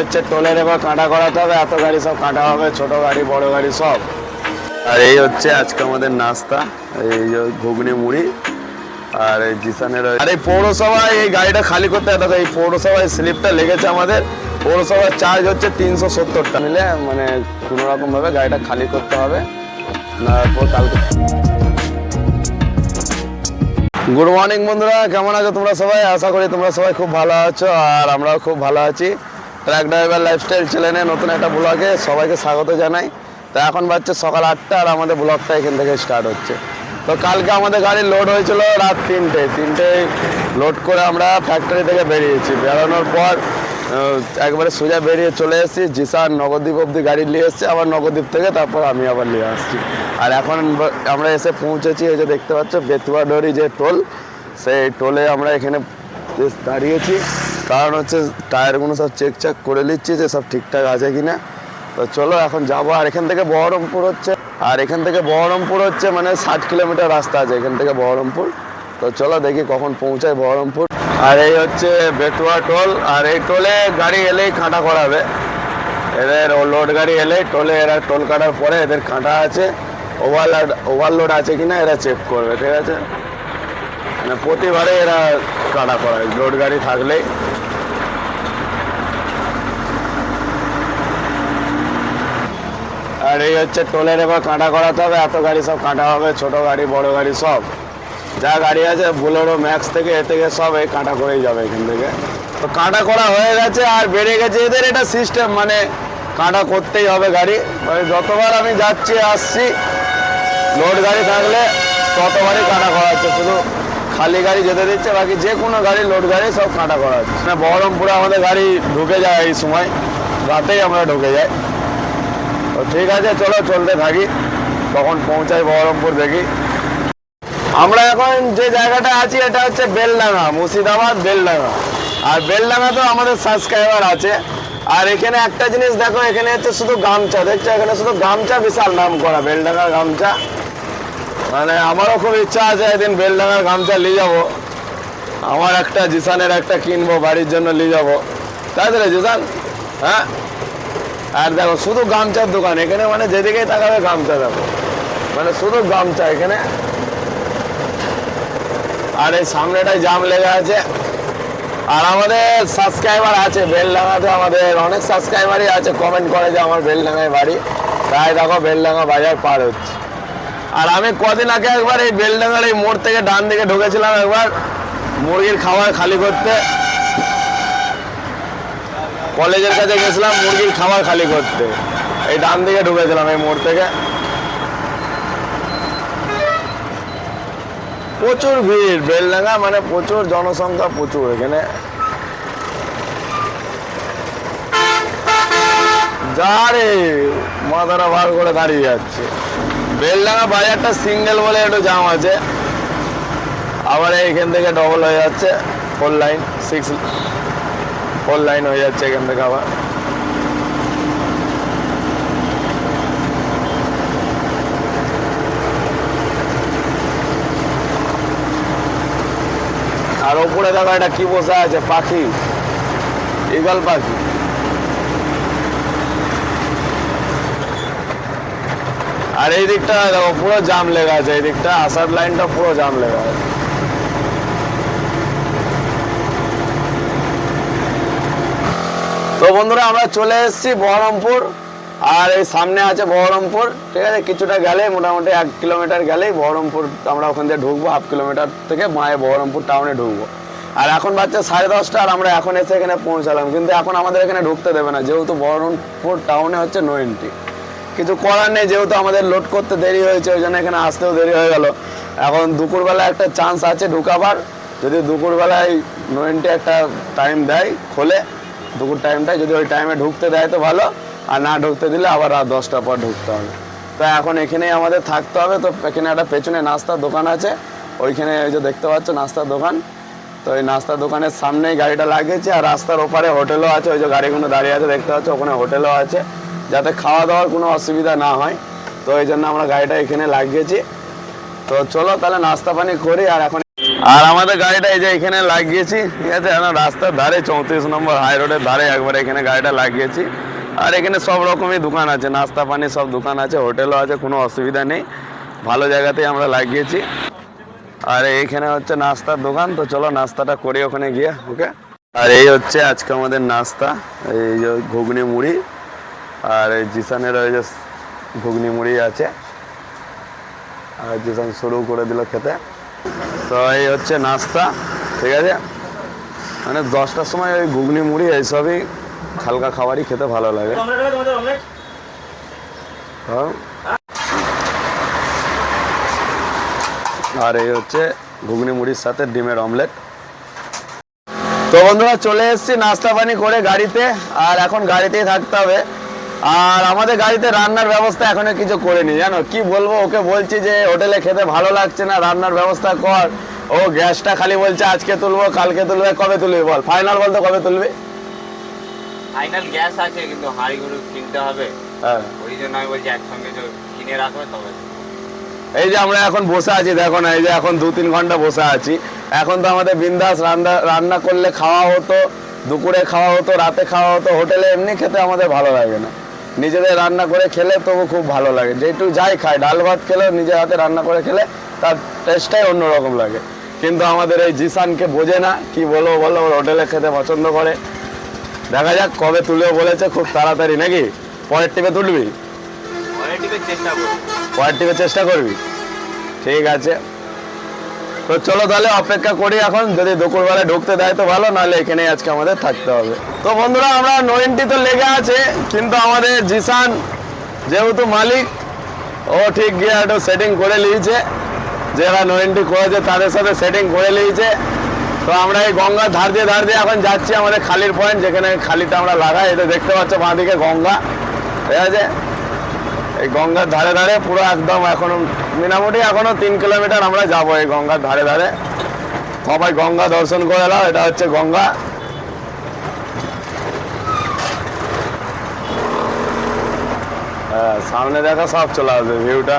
হচ্ছে টোলের এবার কাঁটা করাতে হবে, এত গাড়ি সব কাঁটা হবে, ছোট গাড়ি, বড় গাড়ি সব। আর এই হচ্ছে আজকে আমাদের নাস্তা, এই ঘুগনি মুড়ি, আর এই জিসানের আর এই পৌরসভায় এই গাড়িটা খালি করতে হবে এই পৌরসভায় স্লিপটা লেগেছে আমাদের, পৌরসভার চার্জ হচ্ছে তিনশো সত্তরটা। মিলে মানে কোনো রকম ভাবে গাড়িটা খালি করতে হবে। কালকে গুড মর্নিং বন্ধুরা, কেমন আছো তোমরা সবাই? আশা করি তোমরা সবাই খুব ভালো আছো, আর আমরাও খুব ভালো আছি। ট্র্যাক ড্রাইভার লাইফস্টাইল চ্যানেলে নতুন একটা ব্লগে সবাইকে স্বাগত জানাই। তো এখন বাজছে সকাল আটটা আর আমাদের ব্লগটা এখান থেকে স্টার্ট হচ্ছে। তো কালকে আমাদের গাড়ি লোড হয়েছিল রাত তিনটে। তিনটে লোড করে আমরা ফ্যাক্টরি থেকে বেরিয়েছি। বেরোনোর পর একবারে সোজা বেরিয়ে চলে এসেছি। জিসান নবদ্বীপ অব্দি গাড়ি নিয়ে এসেছি। আবার নবদ্বীপ থেকে তারপর আমি আবার নিয়ে আসছি। আর এখন আমরা এসে পৌঁছেছি এই যে দেখতে পাচ্ছ, বেতুয়াডরি যে টোল, সেই টোলে আমরা এখানে দাঁড়িয়েছি। কারণ হচ্ছে টায়ারগুলো সব চেক চেক করে নিচ্ছি যে সব ঠিকঠাক আছে কিনা। তো চলো এখন যাব। আর এখান থেকে বহরমপুর হচ্ছে, আর এখান থেকে বহরমপুর হচ্ছে মানে ষাট কিলোমিটার রাস্তা আছে এখান থেকে বহরমপুর। তো চলো দেখি কখন পৌঁছায় বহরমপুর। আর এই হচ্ছে বেতুয়া টোল, আর এই টোলে গাড়ি এলেই কাঁটা করাবে। এদের লোড গাড়ি এলে টোলে এরা টোল কাটার পরে এদের কাঁটা আছে। ওভারলোড ওভারলোড আছে কিনা এরা চেক করবে, ঠিক আছে? মানে প্রতিবারে এরা কাটা করায় লোড গাড়ি থাকলেই। আর এই হচ্ছে টোলের এবার কাঁটা করাতে হবে। এত গাড়ি সব কাঁটা হবে, ছোট গাড়ি, বড় গাড়ি সব। যা গাড়ি আছে বোলেরো ম্যাক্স থেকে, এ থেকে সব এই কাঁটা করেই যাবে এখান থেকে। তো কাঁটা করা হয়ে গেছে আর বেড়ে গেছে। এদের এটা সিস্টেম মানে কাঁটা করতেই হবে গাড়ি। মানে যতবার আমি যাচ্ছি, আসছি, লোড গাড়ি থাকলে ততবারই কাঁটা করা হচ্ছে। শুধু খালি গাড়ি যেতে দিচ্ছে, বাকি যে কোনো গাড়ি, লোড গাড়ি সব কাঁটা করা হচ্ছে। মানে বহরমপুরে আমাদের গাড়ি ঢুকে যায় এই সময়, রাতেই আমরা ঢুকে যাই। তো ঠিক আছে, চলো চলতে থাকি। কখন পৌঁছাই বহরমপুর দেখি। আমরা এখন যে জায়গাটা আছি, এটা হচ্ছে বেলডাঙ্গা, মুর্শিদাবাদ বেলডাঙ্গা। আর বেলডাঙ্গা তো আমাদের সাবস্ক্রাইবার আছে। আর এখানে একটা জিনিস দেখো, এখানে হচ্ছে শুধু গামছা, দেখছ? এখানে শুধু গামছা বিশাল নাম করা বেলডাঙ্গার গামছা। মানে আমারও খুব ইচ্ছা আছে একদিন বেলডাঙার গামছা নিয়ে যাব। আমার একটা জিসানের একটা কিনবো, বাড়ির জন্য নিয়ে যাব। তাই জিসান? হ্যাঁ? আর দেখো, শুধু গামছার দোকান, এখানে মানে যেদিকেই তাকাবে গামছা দেখো। মানে শুধু গামছা এখানে। আর এই সামনেটায় জাম লেগে আছে। আর আমাদের সাবস্ক্রাইবার আছে বেলডাঙ্গাতে আমাদের অনেক সাবস্ক্রাইবারই আছে। কমেন্ট করে যে আমার বেলডাঙ্গায় বাড়ি। তাই দেখো বেলডাঙ্গা বাজার পার হচ্ছে। আর আমি কদিন আগে একবার এই বেলডাঙ্গার এই মোড় থেকে ডান দিকে ঢুকেছিলাম একবার মুরগির খাবার খালি করতে। কলেজের কাছে গেছিলাম, মুরগির খাবার খালি করতে। এই ডান দিকে ঢুকেছিলাম এই মোড় থেকে। প্রচুর ভিড়, বেলডাঙ্গা মানে প্রচুর, জনসংখ্যা প্রচুর এখানে। যা রে, মাথাটা বার করে দাঁড়িয়ে যাচ্ছে। বেলডাঙ্গা বাজারটা সিঙ্গেল বলে একটু জাম আছে। আবার এইখান থেকে ডবল হয়ে যাচ্ছে। Four line six four line হয়ে যাচ্ছে এখান থেকে আবার। আর ওপরে দেখো এটা কি বসে আছে, পাখি। ইগল পাখি। আর এই দিকটা দেখো, পুরো জাম লেগে আছে, এই দিকটা আসার লাইনটা পুরো জাম লেগে আছে। তো বন্ধুরা, আমরা চলে এসেছি বহরমপুর, আর এই সামনে আছে বহরমপুর, ঠিক আছে? কিছুটা গেলে মোটামুটি এক কিলোমিটার গেলেই বহরমপুর, আমরা ওখান থেকে ঢুকবো হাফ কিলোমিটার থেকে মায়ে বহরমপুর টাউনে ঢুকবো। আর এখন বাচ্চা সাড়ে দশটা, আর আমরা এখন এসে এখানে পৌঁছালাম, কিন্তু এখন আমাদের এখানে ঢুকতে দেবে না, যেহেতু বহরমপুর টাউনে হচ্ছে নো এন্ট্রি কিছু করার নেই, যেহেতু আমাদের লোড করতে দেরি হয়েছে, ওই জন্য এখানে আসতেও দেরি হয়ে গেল। এখন দুপুরবেলা একটা চান্স আছে ঢুকাবার। যদি দুপুরবেলায় নো এন্ট্রি একটা টাইম দেয়, খোলে, দুপুর টাইমটায় যদি ওই টাইমে ঢুকতে দেয় তো ভালো। আর না ঢুকতে দিলে আবার রাত দশটার পর ঢুকতে হবে। তো এখন এখানেই আমাদের থাকতে হবে। তো এখানে একটা পেছনে নাস্তার দোকান আছে। ওইখানে ওই যে দেখতে পাচ্ছ নাস্তার দোকান। তো ওই নাস্তার দোকানের সামনেই গাড়িটা লাগিয়েছে। আর রাস্তার ওপারে হোটেলও আছে। ওই যে গাড়িগুলো দাঁড়িয়ে আছে, দেখতে পাচ্ছ? ওখানে হোটেলও আছে। যাতে খাওয়া দাওয়ার কোনো অসুবিধা না হয়। তো এই জন্য আমরা গাড়িটা এখানে লাগিয়েছি। তো চলো তাহলে নাস্তা পানি করি আর এখন আর আমাদের গাড়িটা এই যে এখানে লাগিয়েছি। ঠিক আছে, এখন রাস্তার ধারে চৌত্রিশ নম্বর হাই রোডের ধারে একবার এখানে গাড়িটা লাগিয়েছি। আর এখানে সব রকমই দোকান আছে, নাস্তা পানি সব দোকান আছে, হোটেলও আছে, কোনো অসুবিধা নেই। ভালো জায়গাতেই আমরা লাগিয়েছি। আর এইখানে হচ্ছে নাস্তার দোকান, তো চলো নাস্তাটা করি ওখানে গিয়ে, ওকে? আর এই হচ্ছে আজকে আমাদের নাস্তা, এই যে ঘুগনি মুড়ি। আর এই জিসানের ওই যে ঘুগনি মুড়ি আছে। আর জিসান শুরু করে দিল খেতে। তো এই হচ্ছে নাস্তা, ঠিক আছে? মানে দশটার সময় ওই ঘুগনি মুড়ি এইসবই হালকা খাবারই খেতে ভালো লাগে। হ্যাঁ। আর এই হচ্ছে ঘুগনি মুড়ির সাথে ডিমের অমলেট। তো বন্ধুরা চলে এসেছি নাস্তা পানি করে গাড়িতে। আর এখন গাড়িতেই থাকতে হবে। আর আমাদের গাড়িতে রান্নার ব্যবস্থা এখনও কিছু করিনি জানো? কি বলব ওকে বলছি যে হোটেলে খেতে ভালো লাগছে না রান্নার ব্যবস্থা কর। ও গ্যাসটা খালি বলছে আজকে তুলবো কালকে তুলবে কবে তুলবে বল? ফাইনাল বলতে কবে তুলবে? ফাইনাল গ্যাস আছে কিন্তু হাঁড়িগুলো কিনতে হবে। হ্যাঁ। ওই জন্য আমি বলছি একসঙ্গে কিনে রাখবে তবে এই যে আমরা এখন বসে আছি দেখো না এই যে এখন দু তিন ঘণ্টা বসে আছি। এখন তো আমাদের বিন্দাস রান্না রান্না করলে খাওয়া হতো দুপুরে খাওয়া হতো রাতে খাওয়া হতো হোটেলে এমনি খেতে আমাদের ভালো লাগে না। নিজেদের রান্না করে খেলে তবু খুব ভালো লাগে। যেটু যাই খায় ডাল ভাত খেলেও নিজের হাতে রান্না করে খেলে তার টেস্টটাই অন্যরকম লাগে। কিন্তু আমাদের এই জিসানকে বোঝে না কি বলব বলো ওর হোটেলে খেতে পছন্দ করে। দেখা যাক কবে তুলেও বলেছে খুব তাড়াতাড়ি নাকি? পরের টিপে তুলবি? কোয়ালিটিকে চেষ্টা করব। পরের টিপে চেষ্টা করবি? ঠিক আছে। তো চলো তাহলে অপেক্ষা করি এখন। যদি দুপুরবেলায় ঢুকতে দেয় তো ভালো, নাহলে এখানে আজকে আমাদের থাকতে হবে। তো বন্ধুরা, আমরা নোয়েন্টি তো লেগে আছে, কিন্তু আমাদের জিসান যেহেতু মালিক, ও ঠিক গিয়ে একটু সেটিং করে নিয়েছে। যারা নোয়েন্টি করেছে, তাদের সাথে সেটিং করে নিয়েছে। তো আমরা এই গঙ্গার ধার দিয়ে ধার দিয়ে এখন যাচ্ছি আমাদের খালির পয়েন্ট যেখানে খালিতে আমরা লাগাই। এটা দেখতে পাচ্ছ, বাঁদিকে গঙ্গা। ঠিক আছে? এই গঙ্গার ধারে ধারে পুরো একদম এখনও মোটামুটি এখনও তিন কিলোমিটার আমরা যাব এই গঙ্গার ধারে ধারে। সবাই গঙ্গা দর্শন করে এলাম এটা হচ্ছে গঙ্গা। হ্যাঁ সামনে দেখা সব চলে আসবে, ভিউটা।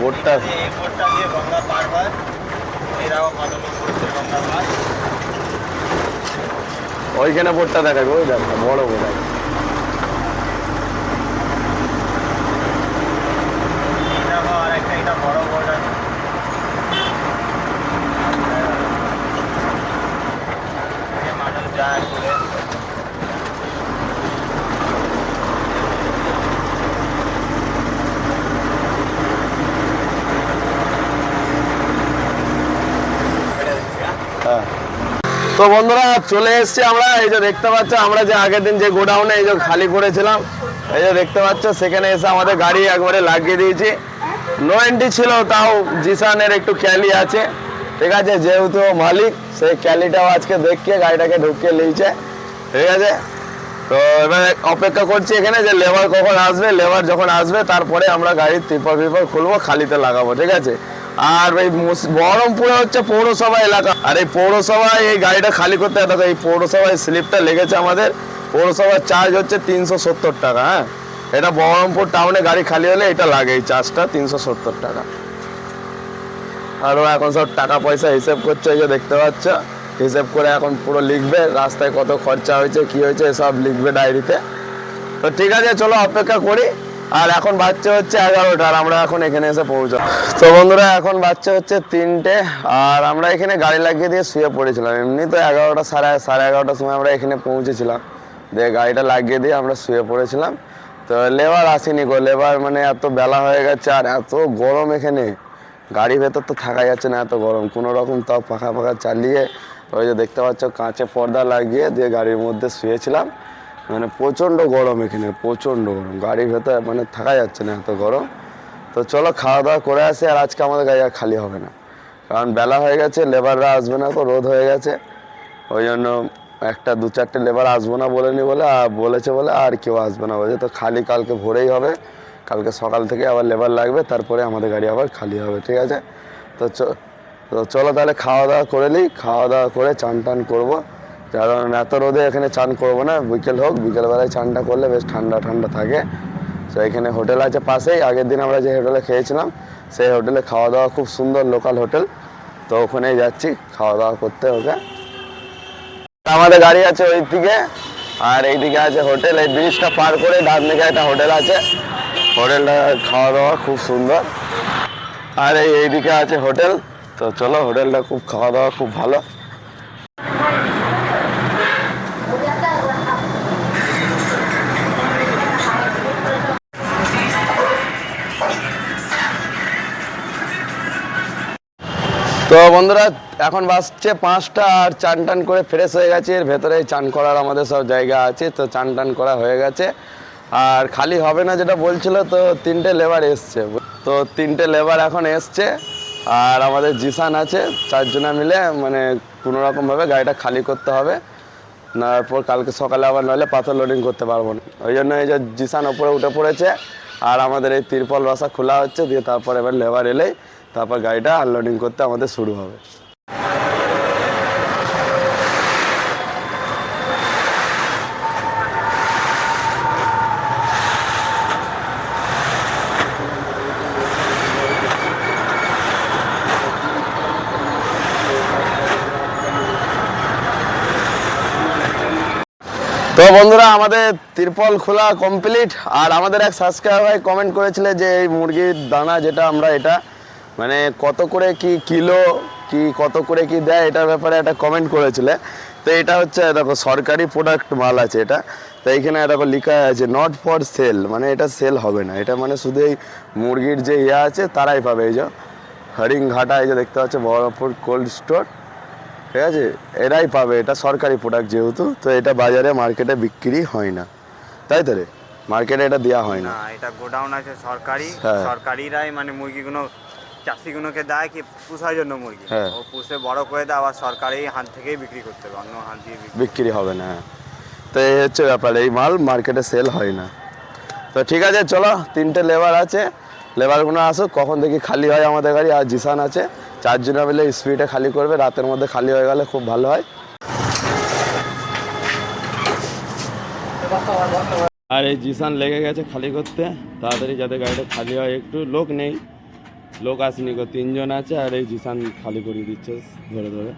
বোটটা বোটটা দিয়ে গঙ্গা পার হয়। দেখো কত ওইখানে বোর্ডটা দেখাবে ওই দেখা বড় বোট আছে এই দেখো আর একটা এটা বড় বোট আছে এই মানুষ যায় ঘুরে হ্যাঁ। তো বন্ধুরা চলে এসেছি আমরা। এই যে দেখতে পাচ্ছ, আমরা যে আগের দিন যে গোডাউনে এই যে খালি করেছিলাম, এই যে দেখতে পাচ্ছ, সেখানে এসে আমাদের গাড়ি একবারে লাগিয়ে দিয়েছি। নো এন্ট্রি ছিল, তাও জিসানের একটু ক্যালি আছে। ঠিক আছে, যেহেতু মালিক, সেই ক্যালিটাও আজকে দেখিয়ে গাড়িটাকে ঢুকিয়ে নিয়েছে। ঠিক আছে, তো এবারে অপেক্ষা করছি এখানে যে লেবার কখন আসবে। লেবার যখন আসবে, তারপরে আমরা গাড়ির ত্রিপল ফিপল খুলবো, খালিতে লাগাবো। ঠিক আছে আর এই বহরমপুরে হচ্ছে পৌরসভা এলাকা। আর এই পৌরসভায় এই গাড়িটা খালি করতে দেখো এই পৌরসভায় স্লিপটা লেগেছে আমাদের। পৌরসভার চার্জ হচ্ছে তিনশো সত্তর টাকা হ্যাঁ? এটা বহরমপুর টাউনে গাড়ি খালি হলে এটা লাগে, এই চার্জটা তিনশো সত্তর টাকা। আর ও এখন সব টাকা পয়সা হিসেব করছে, এই যে দেখতে পাচ্ছ? হিসেব করে এখন পুরো লিখবে, রাস্তায় কত খরচা হয়েছে, কি হয়েছে, সব লিখবে ডায়েরিতে তো ঠিক আছে, চলো অপেক্ষা করি। আর এখন বাচ্চা হচ্ছে এগারোটা আর আমরা এখন এখানে এসে পৌঁছাম তো বন্ধুরা, এখন বাচ্চা হচ্ছে তিনটে আর আমরা এখানে গাড়ি লাগিয়ে দিয়ে শুয়ে পড়েছিলাম। এমনি তো এগারোটা সাড়ে সাড়ে এগারোটার সময় আমরা এখানে পৌঁছেছিলাম। দিয়ে গাড়িটা লাগিয়ে দিয়ে আমরা শুয়ে পড়েছিলাম। তো লেবার আসেনি গো। লেবার মানে এত বেলা হয়ে গেছে আর এত গরম এখানে। গাড়ির ভেতর তো থাকা যাচ্ছে না এত গরম। কোনো রকম তাও পাখা পাখা চালিয়ে ওই যে দেখতে পাচ্ছ কাঁচে পর্দা লাগিয়ে দিয়ে গাড়ির মধ্যে শুয়েছিলাম। মানে প্রচণ্ড গরম এখানে, প্রচণ্ড গরম। গাড়ির ভেতর মানে থাকা যাচ্ছে না এত গরম। তো চলো খাওয়া দাওয়া করে আসি আর আজকে আমাদের গাড়ি আর খালি হবে না। কারণ বেলা হয়ে গেছে, লেবাররা আসবে না তো, রোদ হয়ে গেছে। ওই জন্য একটা, দু চারটে লেবার আসব না বলে বলেনি বলে আর বলেছে বলে আর কেউ আসবে না বলেছে। তো খালি কালকে ভোরেই হবে। কালকে সকাল থেকে আবার লেবার লাগবে, তারপরে আমাদের গাড়ি আবার খালি হবে, ঠিক আছে? তো চলো তাহলে খাওয়া দাওয়া করে নিই। খাওয়া দাওয়া করে চান টান করব। কারণ এত রোদে এখানে চান করব না। বিকেল হোক, বিকেলবেলায় চানটা করলে বেশ ঠান্ডা ঠান্ডা থাকে। তো এখানে হোটেল আছে পাশেই। আগের দিন আমরা যে হোটেলে খেয়েছিলাম, সেই হোটেলে খাওয়া দাওয়া খুব সুন্দর লোকাল হোটেল। তো ওখানেই যাচ্ছি খাওয়া দাওয়া করতে ওকে আমাদের গাড়ি আছে ওই দিকে আর এইদিকে আছে হোটেল। এই ব্রিজটা পার করে ডান দিকে একটা হোটেল আছে। হোটেলটা খাওয়া দাওয়া খুব সুন্দর। আর এই এইদিকে আছে হোটেল। তো চলো, হোটেলটা খুব খাওয়া দাওয়া খুব ভালো। তো বন্ধুরা, এখন বাসছে পাঁচটা আর চান টান করে ফ্রেশ হয়ে গেছে। এর ভেতরে চান করার আমাদের সব জায়গা আছে, তো চান টান করা হয়ে গেছে। আর খালি হবে না যেটা বলছিল, তো তিনটে লেবার এসছে। তো তিনটে লেবার এখন এসছে, আর আমাদের জিসান আছে। চারজনা মিলে মানে কোনো রকমভাবে গাড়িটা খালি করতে হবে। তারপর কালকে সকালে আবার নইলে পাথর লোডিং করতে পারব না। ওই জন্য এই যে জিসান ওপরে উঠে পড়েছে, আর আমাদের এই তিরপল বাসা খোলা হচ্ছে, দিয়ে তারপর এবার লেবার এলেই তারপর গাড়িটা আনলোডিং করতে আমাদের শুরু হবে। তো বন্ধুরা, আমাদের তিরপল খোলা কমপ্লিট আর আমাদের এক সাবস্ক্রাইবার কমেন্ট করেছিল যে এই মুরগির দানা যেটা, আমরা এটা মানে কত করে কি কিলো কি কত করে কি দেয় এটার ব্যাপারে একটা কমেন্ট করেছিলে। তো এটা হচ্ছে দেখো সরকারি প্রোডাক্ট মাল আছে এটা। তো এইখানে দেখো লেখা আছে নট ফর সেল মানে এটা সেল হবে না। এটা মানে শুধু এই মুরগির যে ইয়ে আছে তারাই পাবে। এই যে হরিং ঘাটা এই যে দেখতে পাচ্ছে বহরমপুর কোল্ড স্টোর ঠিক আছে? এরাই পাবে। এটা সরকারি প্রোডাক্ট যেহেতু তো এটা বাজারে মার্কেটে বিক্রি হয় না। তাই তো রে? মার্কেটে এটা দেওয়া হয় না। না এটা গোডাউন আছে সরকারি। হ্যাঁ। সরকারিরাই মানে মুরগিগুলো চাষিগুলোকে দেয় কি পুষার জন্য মুরগি? হ্যাঁ। ও পুষে বড় করে দেয় আবার সরকারি হাত থেকেই বিক্রি করতে হবে অন্য হাত দিয়ে বিক্রি হবে না হ্যাঁ। তো এই হচ্ছে ব্যাপার এই মাল মার্কেটে সেল হয় না। তো ঠিক আছে চলো তিনটে লেবার আছে। লেবারগুলো আসুক কখন দেখি খালি হয় আমাদের গাড়ি আর জিসান আছে। চারজনে মিলে স্পিডে খালি করবে রাতের মধ্যে খালি হয়ে গেলে খুব ভালো হয়। আর এই জিসান লেগে গেছে খালি করতে তাড়াতাড়ি যাতে গাড়িটা খালি হয় একটু লোক নেই। লোক আসেনি গো তিনজন আছে আর এই জিসান খালি করিয়ে দিচ্ছে ধরে ধরে।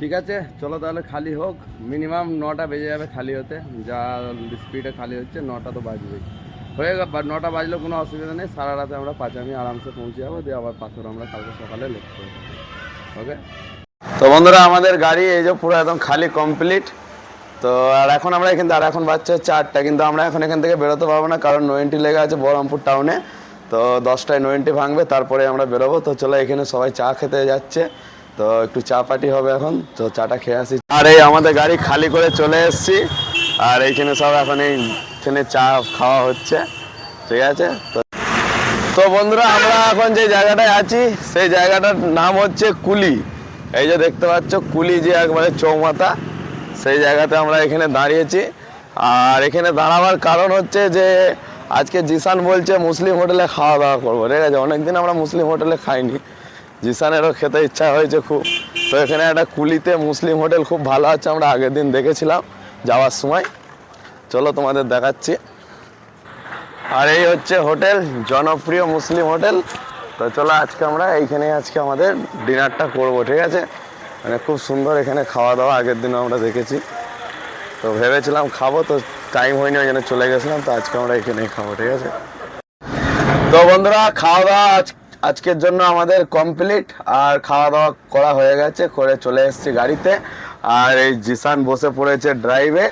ঠিক আছে, চলো তাহলে খালি হোক। মিনিমাম নটা বেজে যাবে খালি হতে। যা স্পিডে খালি হচ্ছে, নটা তো বাজবেই। হয়ে গেল নটা বাজলেও কোনো অসুবিধা নেই। সারা রাতে আমরা পাঁচামি আরামসে পৌঁছে যাব, দিয়ে আবার পাথর আমরা কালকে সকালে লোক করব ওকে তো বন্ধুরা, আমাদের গাড়ি এই যে পুরো একদম খালি কমপ্লিট তো আর এখন আমরা এখান থেকে, আর এখন বাচ্চা হচ্ছে আটটা, কিন্তু আমরা এখন এখান থেকে বেরোতে পারব না, কারণ নোয়েন্টি লেগে আছে বহরমপুর টাউনে তো দশটায় নোয়েন্টি ভাঙবে, তারপরে আমরা বেরোবো। তো চলো, এখানে সবাই চা খেতে যাচ্ছে। তো একটু চা পাটি হবে এখন, তো চাটা খেয়ে আসি। আর এই আমাদের গাড়ি খালি করে চলে এসেছি, আর এইখানে সব এখন এইখানে চা খাওয়া হচ্ছে, ঠিক আছে? তো তো বন্ধুরা, আমরা এখন যে জায়গাটায় আছি, সেই জায়গাটার নাম হচ্ছে কুলি। এই যে দেখতে পাচ্ছ, কুলি যে একবারে চৌমাথা, সেই জায়গাতে আমরা এখানে দাঁড়িয়েছি। আর এখানে দাঁড়াবার কারণ হচ্ছে যে, আজকে জিসান বলছে, মুসলিম হোটেলে খাওয়া দাওয়া করব। ঠিক আছে, অনেকদিন আমরা মুসলিম হোটেলে খাইনি। জিসানেরও খেতে ইচ্ছা হয়েছে খুব। তো এখানে একটা কুলিতে মুসলিম হোটেল খুব ভালো আছে, আমরা আগের দিন দেখেছিলাম যাওয়ার সময়। চলো তোমাদের দেখাচ্ছি। আর এই হচ্ছে হোটেল, জনপ্রিয় মুসলিম হোটেল। তো চলো আজকে আমরা এইখানে আজকে আমাদের ডিনারটা করব, ঠিক আছে? মানে খুব সুন্দর এখানে খাওয়া দাওয়া আগের দিনও আমরা দেখেছি। তো ভেবেছিলাম খাব, তো টাইম হয়নি, ওই জন্য চলে গেছিলাম। তো আজকে আমরা এখানেই খাব, ঠিক আছে? তো বন্ধুরা খাওয়া দাওয়া আজ- আজকের জন্য আমাদের কমপ্লিট আর খাওয়া দাওয়া করা হয়ে গেছে, করে চলে এসেছি গাড়িতে। আর এই জিসান বসে পড়েছে ড্রাইভে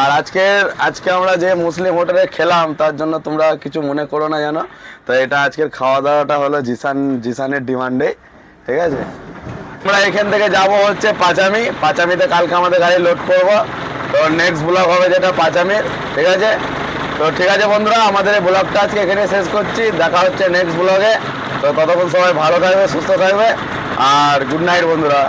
আর আজকের আজকে আমরা যে মুসলিম হোটেলে খেলাম, তার জন্য তোমরা কিছু মনে করো না জানো? তো এটা আজকের খাওয়া দাওয়াটা হলো জিসান জিসানের ডিমান্ডে ঠিক আছে? আমরা এখান থেকে যাব হচ্ছে পাঁচামি। পাঁচামিতে কালকে আমাদের গাড়ি লোড করব। তো নেক্সট ব্লগ হবে যেটা পাঁচামির। ঠিক আছে? তো ঠিক আছে বন্ধুরা, আমাদের এই ব্লগটা আজকে এখানে শেষ করছি। দেখা হচ্ছে নেক্সট ব্লগে তো ততক্ষণ সবাই ভালো থাকবে সুস্থ থাকবে আর গুড নাইট বন্ধুরা।